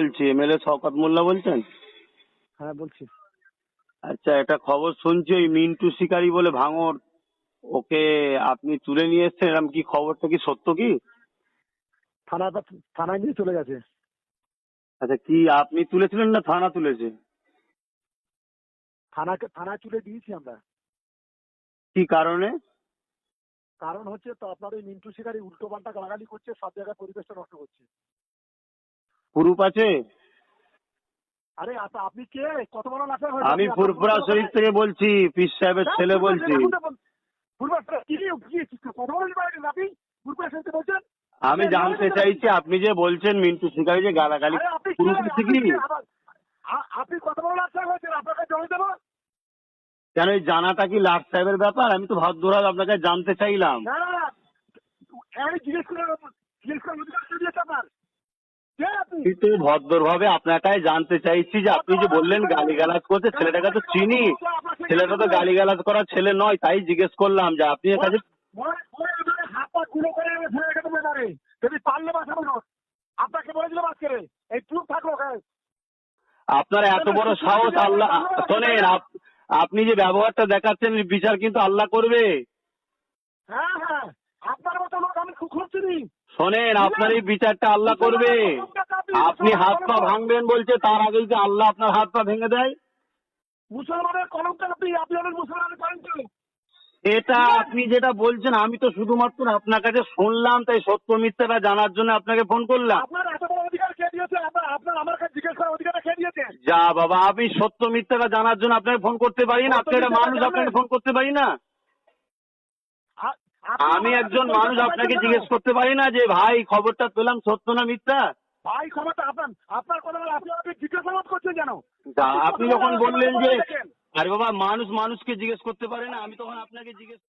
বলছি এমএলএ শওকত মোল্লা বলছেন? হ্যাঁ বলছি। আচ্ছা একটা খবর শুনছি ওই মিন্টু শিকারি বলে ভাঙর ওকে আপনি তুলে নিয়ে এসছেন এরকম কি খবরটা কি সত্য কি? থানা থানায় নিয়ে চলে গেছে। আচ্ছা কি আপনি তুলেছিলেন না থানা তুলেছে? থানাকে থানায় তুলে দিয়েছি আমরা। কি কারণে? কারণ হচ্ছে তো আপনার ওই মিন্টু শিকারি উল্টো পাল্টা গালাগালি করছে সব জায়গায় পরিবেশটা নষ্ট করছে। প্রুফ আছে আরে আপ- আপনি কে কত বড় নাচা আমি ফুরফুরা শরীফ থেকে বলছি পিস সাহেবের ছেলে বলছি আমি জানতে চাইছি আপনি যে বলছেন মিন্টু শিকারি যে গালাগালি আপনি কত বড় হয়েছেন আপনাকে জমি দেবো কেন এই জানাটা কি লাট সাহেবের ব্যাপার আমি তো ভদ্রভাবে আপনাকে জানতে চাইলাম জিজ্ঞেস করে জিজ্ঞেস করে কিন্তু ভদ্রভাবে আপনাকে জানতে চাইছি যে আপনি যে বললেন গালিগালাজ করছে ছেলেটাকে তো চিনি। ছেলেটা তো গালিগালাজ করার ছেলে নয় তাই জিজ্ঞেস করলাম যে আপনি কাছে করে আপনাকে বলেছিলাম আজকে এই চুপ থাকল আপনার এত বড় সাহস আল্লাহ শোনেন আপ- আপনি যে ব্যবহারটা দেখাচ্ছেন বিচার কিন্তু আল্লাহ করবে। হ্যাঁ হ্যাঁ আপনার মতো লোক আমি খুব খুব চিনি শোনেন আপনার এই বিচারটা আল্লাহ করবে। আপনি হাত পা ভাঙবেন বলছে তার আগেই যে আল্লাহ আপনার হাত পা ভেঙে দেয়। মুসলমানের কলমটা আপনি আপনি মুসলমানের করেন এটা আপনি যেটা বলছেন আমি তো শুধুমাত্র আপনার কাছে শুনলাম তাই সত্য মিথ্যাটা জানার জন্য আপনাকে ফোন করলাম। যা বাবা আমি সত্য মিথ্যাটা জানার জন্য আপনাকে ফোন করতে পারি না। আপনি একটা মানুষ আপনাকে ফোন করতে পারি না। আমি একজন মানুষ আপনাকে জিজ্ঞেস করতে পারি না যে ভাই খবরটা পেলাম সত্য না মিথ্যা ভাই ক্ষমতা আপনার আপনার কথা বলে আপনি আমাকে জিজ্ঞাসাবাদ করছেন কেন? আপনি যখন বললেন যে আরে বাবা মানুষ মানুষকে জিজ্ঞেস করতে পারে না আমি তখন আপনাকে জিজ্ঞেস